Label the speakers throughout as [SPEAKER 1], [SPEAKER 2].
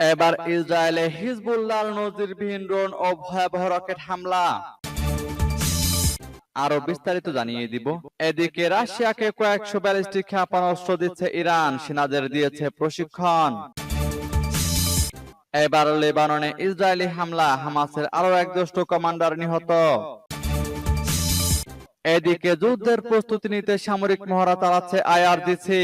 [SPEAKER 1] এবার ইসরায়েলে হিজবুল্লাহর নজিরবিহীন ড্রোন ও ভয়াবহ রকেট হামলা। আরও বিস্তারিত জানিয়ে দিব। এদিকে রাশিয়াকে কয়েকশো ব্যালিস্টিক ক্ষেপণাস্ত্র দিচ্ছে ইরান সেনাদের দিয়েছে প্রশিক্ষণ। এবার লেবাননে ইসরায়েলি হামলা হামাসের আরও এক দুষ্ট কমান্ডার নিহত। এদিকে যুদ্ধের প্রস্তুতি নিতে সামরিক মহড়া চালাচ্ছে আইআরজিসি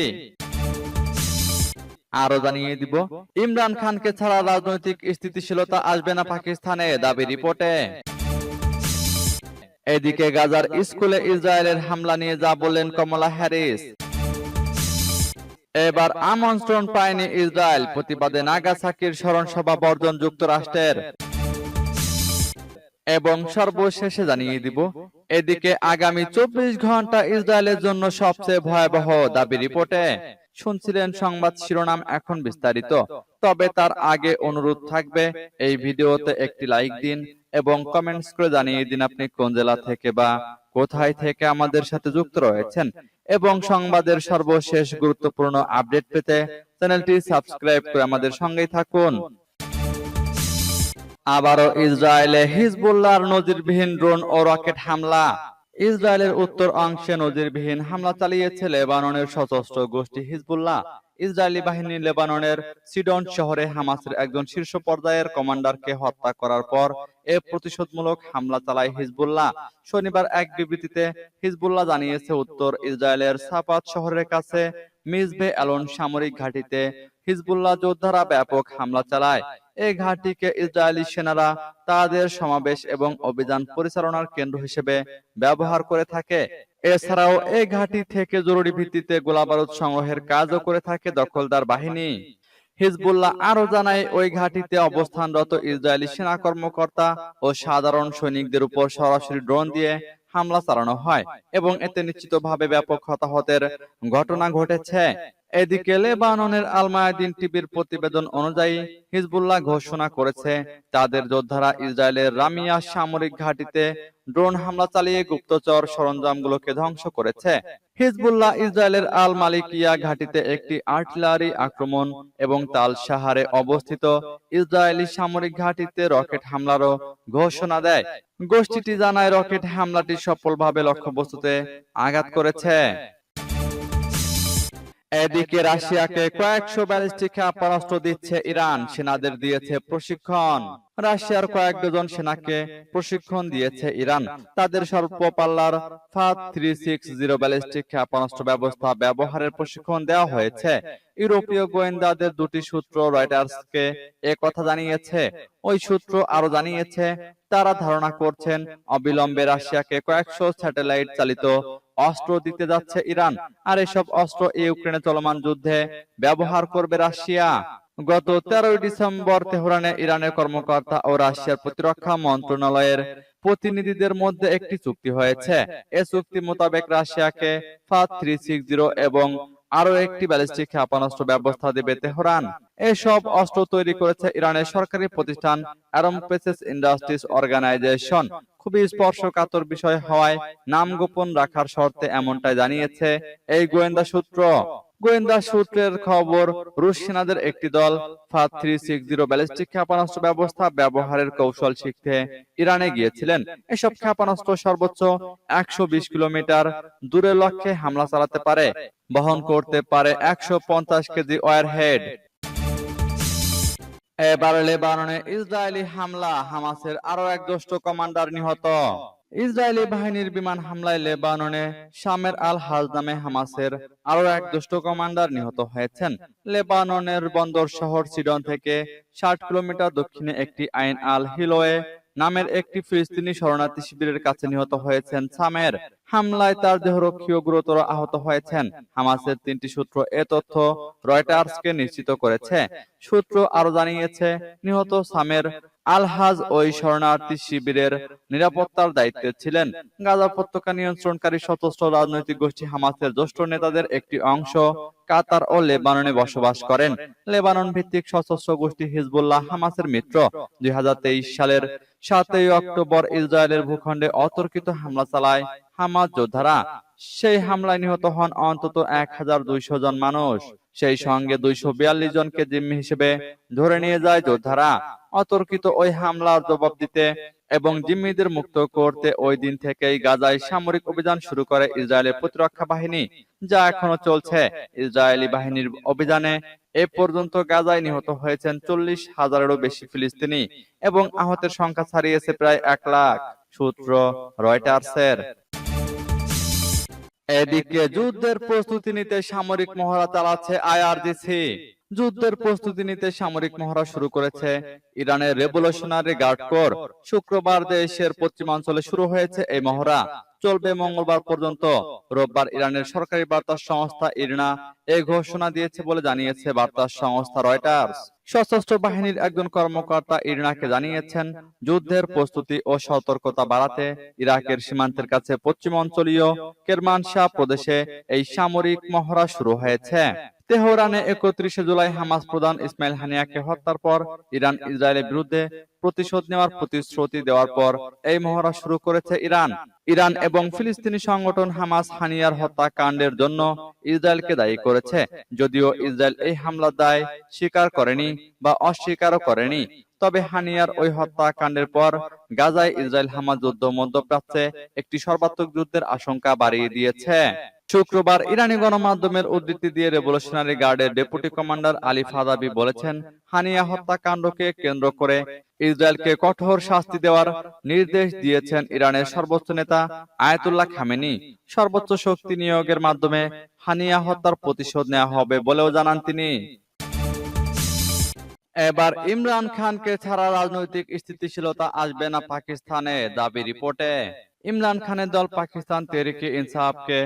[SPEAKER 1] আরও জানিয়ে দিব, ইমরান খানকে ছাড়া রাজনৈতিক স্থিতিশীলতা আসবে না পাকিস্তানে, দাবি রিপোর্টে। এদিকে গাজার স্কুলে ইসরায়েলের হামলা নিয়ে যা বললেন কমলা হ্যারিস। এবার আমন্ত্রণ পায়নি ইসরায়েল, প্রতিবাদে নাগাসাকির স্মরণ সভা বর্জন যুক্তরাষ্ট্রের। এবং সর্বশেষে জানিয়ে দিব, এদিকে আগামী চব্বিশ ঘণ্টা ইসরায়েলের জন্য সবচেয়ে ভয়াবহ দাবি রিপোর্টে। শুনছিলেন সংবাদ শিরোনাম এখন বিস্তারিত। তবে তার আগে অনুরোধ থাকবে এই ভিডিওতে একটি লাইক দিন এবং কমেন্টস করে জানিয়ে দিন আপনি কোন জেলা থেকে বা কোথায় থেকে আমাদের সাথে যুক্ত রয়েছেন এবং সংবাদের সর্বশেষ গুরুত্বপূর্ণ আপডেট পেতে চ্যানেলটি সাবস্ক্রাইব করে আমাদের সঙ্গেই থাকুন। আবারও ইসরায়েলে হিজবুল্লাহর নজিরবিহীন ড্রোন ও রকেট হামলা। ইসরায়েলের উত্তর অংশে নজিরবিহীন হামলা চালিয়েছে লেবাননের সশস্ত্র গোষ্ঠী হিজবুল্লাহ। ইসরায়েলি বাহিনী লেবাননের সিডন শহরে হামাসের একজন শীর্ষ পর্যায়ের কমান্ডারকে হত্যা করার পর এ প্রতিশোধমূলক হামলা চালায় হিজবুল্লাহ। শনিবার এক বিবৃতিতে হিজবুল্লাহ জানিয়েছে উত্তর ইসরায়েলের সাপাত শহরের কাছে মিজবে অ্যালন সামরিক ঘাঁটিতে হিজবুল্লাহ যোদ্ধারা ব্যাপক হামলা চালায়। এই ঘাঁটিকে ইসরায়েলি সেনারা তাদের সমাবেশ এবং অভিযান পরিচালনার কেন্দ্র হিসেবে ব্যবহার করে থাকে। এছাড়াও এই ঘাঁটি থেকে জরুরি ভিত্তিতে গোলাবারুদ সংগ্রহের কাজও করে থাকে দখলদার বাহিনী। হিজবুল্লাহ আরও জানায়, ওই ঘাঁটিতে অবস্থানরত ইসরায়েলি সেনা কর্মকর্তা ও সাধারণ সৈনিকদের উপর সরাসরি ড্রোন দিয়ে হামলা চালানো হয় এবং এতে নিশ্চিতভাবে ব্যাপক হতাহতের ঘটনা ঘটেছে। এদিকে লেবাননের আলমায়াদিন টিভির প্রতিবেদন অনুযায়ী হিজবুল্লাহ ঘোষণা করেছে। তাদের যোদ্ধারা ইসরায়েলের রামিয়া সামরিক ঘাঁটিতে ড্রোন হামলা চালিয়ে গুপ্তচর সরঞ্জামগুলোকে ধ্বংস করেছে। হিজবুল্লাহ ইসরায়েলের আল মালিকিয়া ঘাঁটিতে একটি আর্টিলারি আক্রমণ এবং তাল সাহারে অবস্থিত ইসরায়েলি সামরিক ঘাঁটিতে রকেট হামলারও ঘোষণা দেয়। গোষ্ঠীটি জানায় রকেট হামলাটি সফলভাবে লক্ষ্যবস্তুতে আঘাত করেছে। এদিকে রাশিয়াকে কয়েকশো ব্যালিস্টিক ক্ষেপণাস্ত্র দিচ্ছে ইরান সেনাদের দিয়েছে প্রশিক্ষণ। রাশিয়ার কয়েক ডজন সেনাকে প্রশিক্ষণ দিয়েছে ইরান। তাদের স্বল্প পাল্লার ফাত থ্রি সিক্স জিরো ব্যালিস্টিক ক্ষেপণাস্ত্র ব্যবস্থা ব্যবহারের প্রশিক্ষণ দেওয়া হয়েছে। ইউরোপীয় গোয়েন্দাদের দুটি সূত্র রয়টার্সকে এ কথা জানিয়েছে। ওই সূত্র আরও জানিয়েছে তারা ধারণা করছেন অবিলম্বে রাশিয়াকে কয়েকশো স্যাটেলাইট চালিত অস্ত্র দিতে যাচ্ছে ইরান আর এসব অস্ত্র ইউক্রেনে চলমান যুদ্ধে ব্যবহার করবে রাশিয়া। গত তেরোই ডিসেম্বর তেহরানে ইরানের কর্মকর্তা ও রাশিয়ার প্রতিরক্ষা মন্ত্রণালয়ের প্রতিনিধিদের মধ্যে একটি চুক্তি হয়েছে। এ চুক্তি মোতাবেক রাশিয়াকে ফাত থ্রি সিক্স জিরো এবং আরও একটি ব্যালিস্টিক ক্ষেপণাস্ত্র ব্যবস্থা দেবে তেহরান। এসব অস্ত্র তৈরি করেছে ইরানের সরকারি প্রতিষ্ঠান অ্যারোস্পেস ইন্ডাস্ট্রিজ অর্গানাইজেশন খুবই স্পর্শকাতর বিষয় হওয়ায় নাম গোপন রাখার শর্তে এমনটাই জানিয়েছে এই গোয়েন্দা সূত্র। গোয়েন্দা সূত্রের খবর, রুশ সেনাদের একটি দল থ্রি সিক্স জিরো ব্যালিস্টিক ক্ষেপণাস্ত্র ব্যবস্থা ব্যবহারের কৌশল শিখতে ইরানে গিয়েছিলেন। এসব ক্ষেপণাস্ত্র সর্বোচ্চ একশো বিশ কিলোমিটার দূরের লক্ষ্যে হামলা চালাতে পারে, বহন করতে পারে একশো পঞ্চাশ কেজি ওয়ার হেড এবার লেবাননে ইসরায়েলি হামলা, হামাসের আরও এক দুষ্ট কমান্ডার নিহত। ইসরায়েলি বাহিনীর বিমান হামলায় লেবাননে শামের আল হাজ নামে হামাসের আরও এক দুষ্ট কমান্ডার নিহত হয়েছেন। লেবাননের বন্দর শহর সিডন থেকে ষাট কিলোমিটার দক্ষিণে একটি আইন আল হিলোয়ে নামের একটি ফিলিস্তিনি শরণার্থী শিবিরের কাছে নিহত হয়েছেন সামের হামলায় তার দেহরক্ষীও গুরুতর আহত হয়েছেন। হামাসের তিনটি সূত্র এ তথ্য রয়টার্সকে নিশ্চিত করেছে। সূত্র আরও জানিয়েছে নিহত সামের আলহাজ ওই শরণার্থী শিবিরের নিরাপত্তার দায়িত্বে ছিলেন। গাজা উপত্যকা নিয়ন্ত্রণকারী সশস্ত্র রাজনৈতিক গোষ্ঠী হামাসের জ্যেষ্ঠ নেতাদের একটি অংশ কাতার ও লেবাননে বসবাস করেন। লেবানন ভিত্তিক সশস্ত্র গোষ্ঠী হিজবুল্লাহ হামাসের মিত্র। দুই হাজার তেইশ সালের সাতই অক্টোবর ইসরায়েলের ভূখণ্ডে অতর্কিত হামলা চালায় হামাস যোদ্ধারা, সেই হামলায় নিহত হন অন্তত এক হাজার দুইশো জন মানুষ। সেই সঙ্গে দুইশো বিয়াল্লিশ জনকে জিম্মি হিসেবে ধরে নিয়ে যায় যোদ্ধারা। অতর্কিত ওই হামলার জবাব দিতে এবং জিম্মিদের মুক্ত করতে ওই দিন থেকেই গাজায় সামরিক অভিযান শুরু করে ইসরায়েলের প্রতিরক্ষা বাহিনী, যা এখনও চলছে। ইসরায়েলি বাহিনীর অভিযানে এ পর্যন্ত গাজায় নিহত হয়েছেন চল্লিশ হাজারেরও বেশি ফিলিস্তিনি এবং আহতের সংখ্যা ছাড়িয়েছে প্রায় এক লাখ, সূত্র রয়টার্সের। এদিকে যুদ্ধের প্রস্তুতি নিতে সামরিক মহড়া চালাচ্ছে আইআরজিসি। যুদ্ধের প্রস্তুতি নিতে সামরিক মহড়া শুরু করেছে। ইরানের রেভলিউশনারি গার্ড কোর শুক্রবার দেশের পশ্চিমাঞ্চলে শুরু হয়েছে এই মহড়া। চলবে মঙ্গলবার পর্যন্ত। রোববার ইরানের সরকারি বার্তা সংস্থা ইরনা এই ঘোষণা দিয়েছে বলে জানিয়েছে বার্তা সংস্থা রয়টার্স। সশস্ত্র বাহিনীর একজন কর্মকর্তা ইরনাকে জানিয়েছেন, যুদ্ধের প্রস্তুতি ও সতর্কতা বাড়াতে ইরাকের সীমান্তের কাছে পশ্চিমাঞ্চলীয় কেরমানশাহ প্রদেশে এই সামরিক মহড়া শুরু হয়েছে। তেহরানে একত্রিশে জুলাই হামাস প্রধান ইসমাইল হানিয়াকে হত্যার পর ইরান ইসরায়েলের বিরুদ্ধে প্রতিশোধ নেওয়ার প্রতিশ্রুতি দেওয়ার পর এই মহড়া শুরু করেছে ইরান। ইরান এবং ফিলিস্তিনি সংগঠন হামাস হানিয়ার হত্যাকাণ্ডের জন্য ইসরায়েলকে দায়ী করেছে। যদিও ইসরায়েল এই হামলার দায় স্বীকার করেনি বা অস্বীকারও করেনি, তবে হানিয়ার ওই হত্যাকাণ্ডের পর গাজায় ইসরায়েল হামাস যুদ্ধ মধ্যপ্রাচ্যে একটি সর্বাত্মক যুদ্ধের আশঙ্কা বাড়িয়ে দিয়েছে। শুক্রবার ইরানি গণমাধ্যমের উদ্ধৃতি দিয়ে রেভলিউশনারি গার্ডের ডেপুটি কমান্ডার আলী ফাদাবি বলেছেন, হানিয়া হত্যাকাণ্ডকে কেন্দ্র করে ইসরায়েলকে কঠোর শাস্তি দেওয়ার নির্দেশ দিয়েছেন ইরানের সর্বোচ্চ নেতা আয়াতুল্লাহ খামেনি। সর্বোচ্চ শক্তি নিয়োগের মাধ্যমে হানিয়া হত্যার প্রতিশোধ নেওয়া হবে বলেও জানান তিনি। এবার ইমরান খানকে ছাড়া রাজনৈতিক স্থিতিশীলতা আসবে না পাকিস্তানে দাবি রিপোর্টে। ইমরান খানের দল পাকিস্তান তেহরিকে ইনসাফকে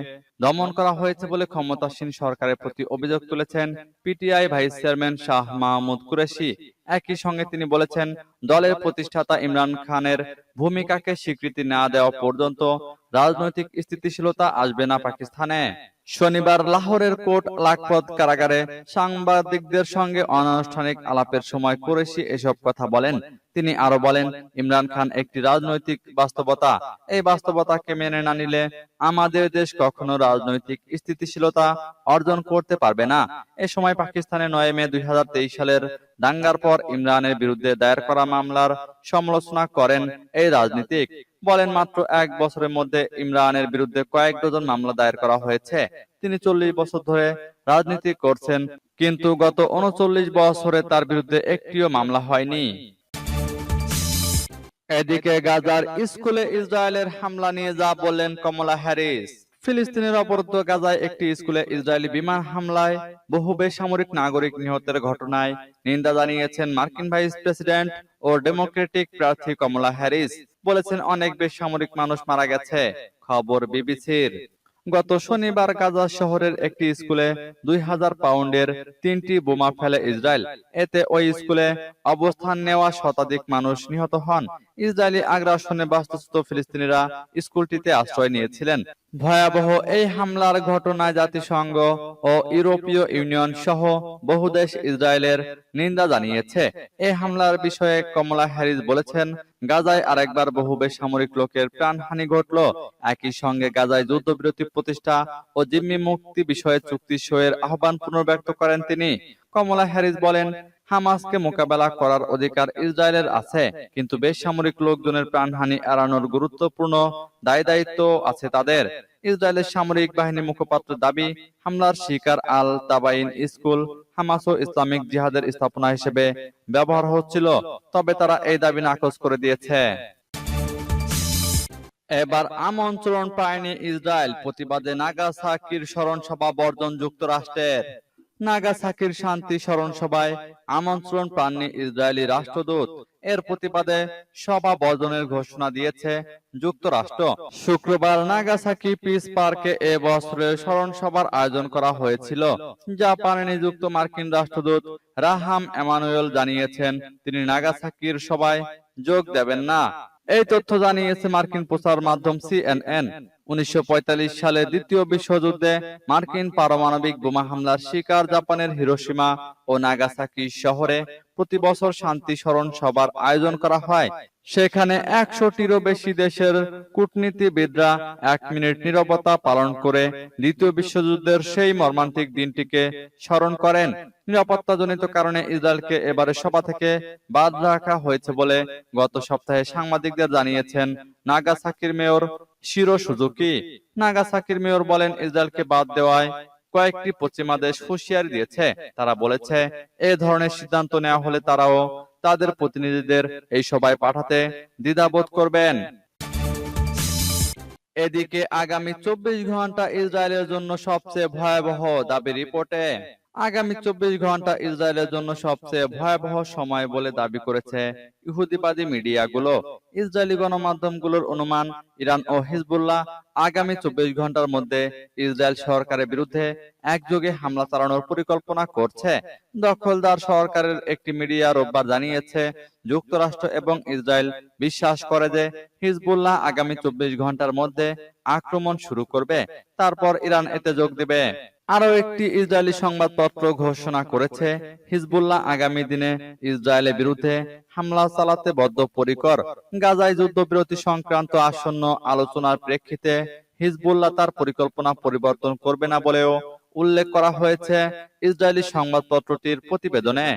[SPEAKER 1] দমন করা হয়েছে বলে ক্ষমতাসীন সরকারের প্রতি অভিযোগ তুলেছেন PTI vice chairman Shah Mahmood Qureshi. একই সঙ্গে তিনি বলেছেন দলের প্রতিষ্ঠাতা ইমরান খানের ভূমিকাকে স্বীকৃতি না দেওয়া পর্যন্ত রাজনৈতিক স্থিতিশীলতা আসবে না পাকিস্তানে। শনিবার লাহোরের কোট লাখপত কারাগারে সাংবাদিকদের সঙ্গে অনানুষ্ঠানিক আলাপের সময় কুরেশি এসব কথা বলেন। তিনি আরও বলেন, ইমরান খান একটি রাজনৈতিক বাস্তবতা। এই বাস্তবতাকে মেনে না নিলে আমাদের দেশ কখনো রাজনৈতিক স্থিতিশীলতা অর্জন করতে পারবে না। এ সময় পাকিস্তানে নয় মে দুই হাজার তেইশ সালের দাঙ্গার পর ইমরানের বিরুদ্ধে দায়ের করা মামলার সমালোচনা করেন এই রাজনীতিক। বলেন, মাত্র এক বছরের মধ্যে ইমরানের বিরুদ্ধে কয়েক ডজন মামলা দায়ের করা হয়েছে। তিনি চল্লিশ বছর ধরে রাজনীতি করছেন, কিন্তু গত উনচল্লিশ বছরে তার বিরুদ্ধে একটিও মামলা হয়নি। এদিকে গাজার স্কুলে ইসরায়েলের হামলা নিয়ে যা বললেন কমলা হ্যারিস। ফিলিস্তিনের অবরুদ্ধ গাজায় একটি স্কুলে ইসরায়েলি বিমান হামলায় বহু বেসামরিক নাগরিক নিহতের ঘটনায় নিন্দা জানিয়েছেন মার্কিন ভাইস প্রেসিডেন্ট ও ডেমোক্রেটিক প্রার্থী কমলা হ্যারিস। বলেছেন অনেক বেসামরিক মানুষ মারা গেছে। খবর বিবিসির। গত শনিবার গাজা শহরের একটি স্কুলে দুই হাজার পাউন্ডের তিনটি বোমা ফেলে ইসরায়েল। এতে ওই স্কুলে অবস্থান নেওয়া শতাধিক মানুষ নিহত হন। ইসরায়েলি আগ্রাসনে বাস্তুচ্যুত ফিলিস্তিনিরা স্কুলটিতে আশ্রয় নিয়েছিলেন। ভয়াবহ এই হামলার ঘটনায় জাতিসংঘ ও ইউরোপীয় ইউনিয়ন সহ বহু দেশ ইসরায়েলের নিন্দা জানিয়েছে। এই হামলার বিষয়ে কমলা হ্যারিস বলেছেন, গাজায় আরেকবার বহু বেসামরিক লোকের প্রাণহানি ঘটল। একই সঙ্গে গাজায় যুদ্ধবিরতি প্রতিষ্ঠা ও জিম্মি মুক্তি বিষয়ে চুক্তি সইয়ের আহ্বান পুনর্ব্যক্ত করেন তিনি। কমলা হ্যারিস বলেন হামাসকে মোকাবেলা করার অধিকার ইসরায়েলের আছে কিন্তু বেসামরিক লোকজনের প্রাণহানি এড়ানোর গুরুত্বপূর্ণ দায় দায়িত্ব আছে তাদের। ইসরায়েলের সামরিক বাহিনী মুখপাত্র দাবি হামলার শিকার আল তাবাইন স্কুল হামাস ও ইসলামিক জিহাদের স্থাপনা হিসেবে ব্যবহার হচ্ছিল তবে তারা এই দাবি নাকচ করে দিয়েছে। এবার আমন্ত্রণ পায়নি ইসরায়েল প্রতিবাদে নাগাসাকির স্মরণ সভা বর্জন যুক্তরাষ্ট্রের। নাগাসাকির শান্তি স্মরণ সভায় আমন্ত্রণ পাননি ইসরায়েলি রাষ্ট্রদূত। এর প্রতিবাদে সভা বর্জনের ঘোষণা দিয়েছে যুক্তরাষ্ট্র। শুক্রবার নাগাসাকি পিস পার্কে এ বছরের স্মরণ সভার আয়োজন করা হয়েছিল। জাপানে নিযুক্ত মার্কিন রাষ্ট্রদূত রাহাম এমানুয়েল জানিয়েছেন, তিনি নাগাসাকির সভায় যোগ দেবেন না। এই তথ্য জানিয়েছে মার্কিন প্রচার মাধ্যম সিএনএন উনিশশো সালে দ্বিতীয় বিশ্বযুদ্ধে মার্কিন পারমাণবিক বোমা হামলার শিকার জাপানের হিরোশিমা ও নাগাসাকি শহরে প্রতি বছর শান্তি স্মরণ সভার আয়োজন করা হয়। সেখানে একশোটিরও বেশি দেশের কূটনীতিবিদরা এক মিনিট নীরবতা পালন করে দ্বিতীয় বিশ্বযুদ্ধের সেই মর্মান্তিক দিনটিকে স্মরণ করেন। নিরাপত্তাজনিত কারণে ইসরায়েলকে এবারে সভা থেকে বাদ রাখা হয়েছে বলে গত সপ্তাহে সাংবাদিকদের জানিয়েছেন নাগাসাকির মেয়র শিরো সুজুকি নাগাসাকির মেয়র বলেন ইসরায়েলকে বাদ দেওয়ায় কয়েকটি পশ্চিমা দেশ হুঁশিয়ারি দিয়েছে। তারা বলেছে, এ ধরনের সিদ্ধান্ত নেওয়া হলে তারাও তাদের প্রতিনিধিদের এই সভায় পাঠাতে দ্বিধাবোধ করবেন। এদিকে আগামী চব্বিশ ঘণ্টা ইসরায়েলের জন্য সবচেয়ে ভয়াবহ দাবি রিপোর্টে। আগামী চব্বিশ ঘণ্টা ইসরায়েলের জন্য সবচেয়ে ভয়াবহ সময় বলে দাবি করেছে ইহুদিবাদী মিডিয়াগুলো। ইসরায়েলি গণমাধ্যমগুলোর অনুমান ইরান ও হিজবুল্লাহ আগামী চব্বিশ ঘণ্টার মধ্যে ইসরায়েল সরকারের বিরুদ্ধে একযোগে হামলা চালানোর পরিকল্পনা করছে। দখলদার সরকারের একটি মিডিয়া রোববার জানিয়েছে যুক্তরাষ্ট্র এবং ইসরায়েল বিশ্বাস করে যে হিজবুল্লাহ আগামী চব্বিশ ঘণ্টার মধ্যে আক্রমণ শুরু করবে তারপর ইরান এতে যোগ দেবে। আরও একটি ইসরায়েলি সংবাদপত্র ঘোষণা করেছে হিজবুল্লাহ আগামী দিনে ইসরায়েলের বিরুদ্ধে হামলা চালাতে বদ্ধপরিকর। গাজায় যুদ্ধবিরতি সংক্রান্ত আসন্ন আলোচনার প্রেক্ষিতে হিজবুল্লাহ তার পরিকল্পনা পরিবর্তন করবে না বলেও উল্লেখ করা হয়েছে ইসরায়েলি সংবাদপত্রটির প্রতিবেদনে।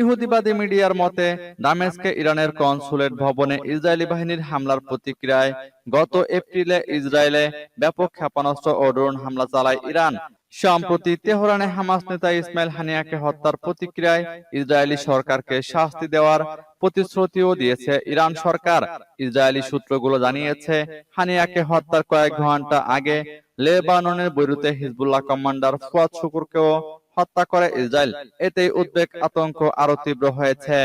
[SPEAKER 1] ইহুদিবাদী মিডিয়ার মতে দামেস্কে ইরানের কনসুলেট ভবনে ইসরায়েলি বাহিনীর হামলার প্রতিক্রিয়ায় গত এপ্রিলে ইসরায়েলে ব্যাপক ক্ষেপণাস্ত্র ও ড্রোন হামলা চালায় ইরান। সম্প্রতি তেহরানে হামাস নেতা ইসমাইল হানিয়াকে হত্যার প্রতিক্রিয়ায় ইসরায়েলি সরকারকে শাস্তি দেওয়ার প্রতিশ্রুতিও দিয়েছে ইরান সরকার। ইসরায়েলি সূত্রগুলো জানিয়েছে হানিয়াকে হত্যার কয়েক ঘণ্টা আগে লেবাননের বৈরুতে হিজবুল্লাহ কমান্ডার ফুয়াদ শুকুরকেও হত্যা করে ইসরায়েল। এতেই উদ্বেগ আতঙ্ক আরও তীব্র হয়েছে।